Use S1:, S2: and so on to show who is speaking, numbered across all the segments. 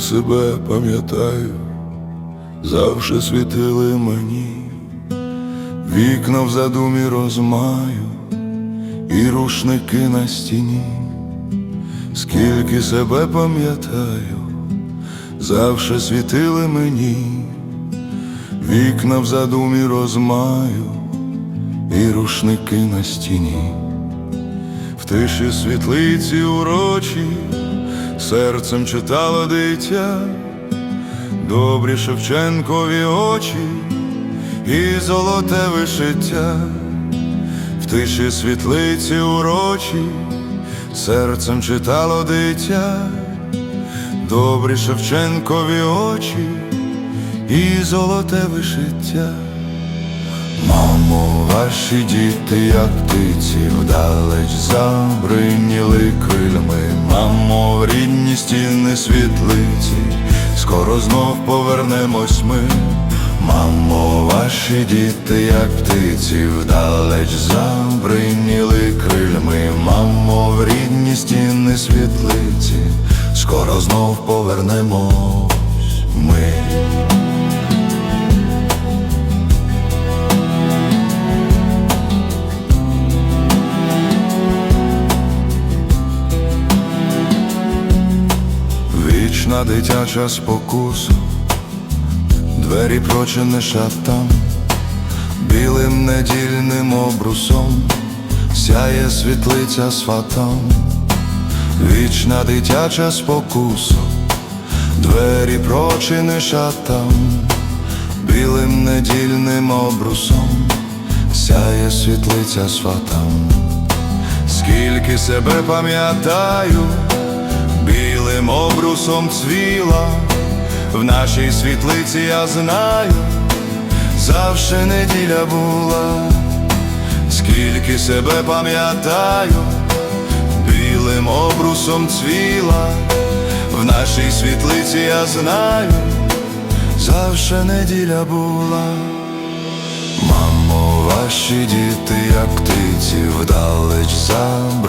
S1: себе пам'ятаю, завше світили мені, вікна в задумі розмаю, і рушники на стіні, скільки себе пам'ятаю, завше світили мені, вікна в задумі розмаю, і рушники на стіні. В тиші світлиці урочі серцем читало дитя, добрі Шевченкові очі і золоте вишиття, в тиші світлиці урочі серцем читало дитя, добрі Шевченкові очі і золоте вишиття. Мамо, ваші діти, як птиці, вдалеч забриніли крильми, мамо, рідні стіни світлиці, скоро знов повернемось ми, мамо, ваші діти, як птиці, вдалеч забриніли крильми, мамо, в рідні стіни світлиці, скоро знов повернемось Вічна дитяча спокуса, двері прочини шаптам, білим недільним обрусом. Сяє світлиця сватам, вічна дитяча спокуса, двері прочини шаптам, білим недільним обрусом. Сяє світлиця сватам, скільки себе пам'ятаю білим обрусом цвіла, в нашій світлиці я знаю, завше неділя була, скільки себе пам'ятаю, білим обрусом цвіла, в нашій світлиці я знаю, завше неділя була. Мамо, ваші діти, як птиці, вдалеч забриніли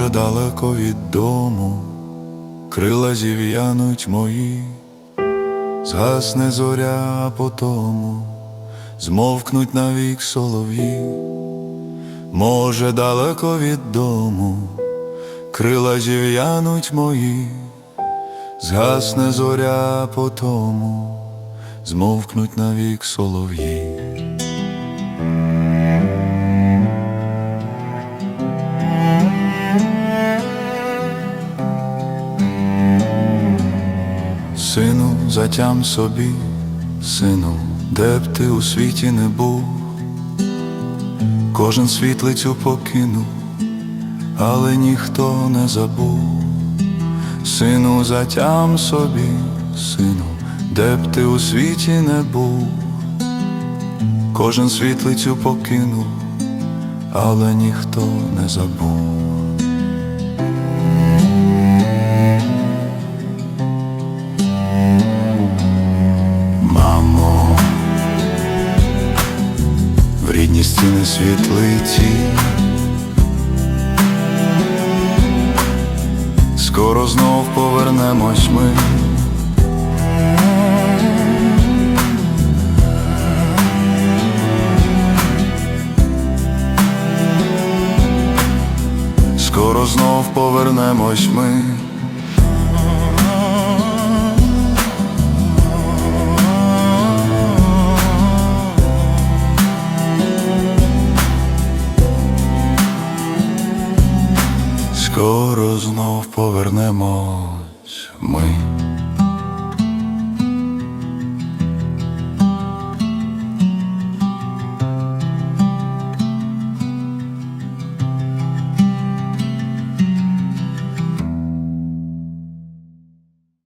S1: може, далеко від дому, крила зів'януть мої, згасне зоря а потому, змовкнуть навік солов'ї, може, далеко від дому крила зів'януть мої, згасне зоря потому, змовкнуть навік солов'ї. Затям собі, сину, де б ти у світі не був, кожен світлицю покинув але ніхто не забув, сину, затям собі, сину, де б ти у світі не був, кожен світлицю покинув, але ніхто не забув. Рідні стіни світлиці. Скоро знов повернемось ми. Скоро знов повернемось ми. Скоро знов повернемось ми.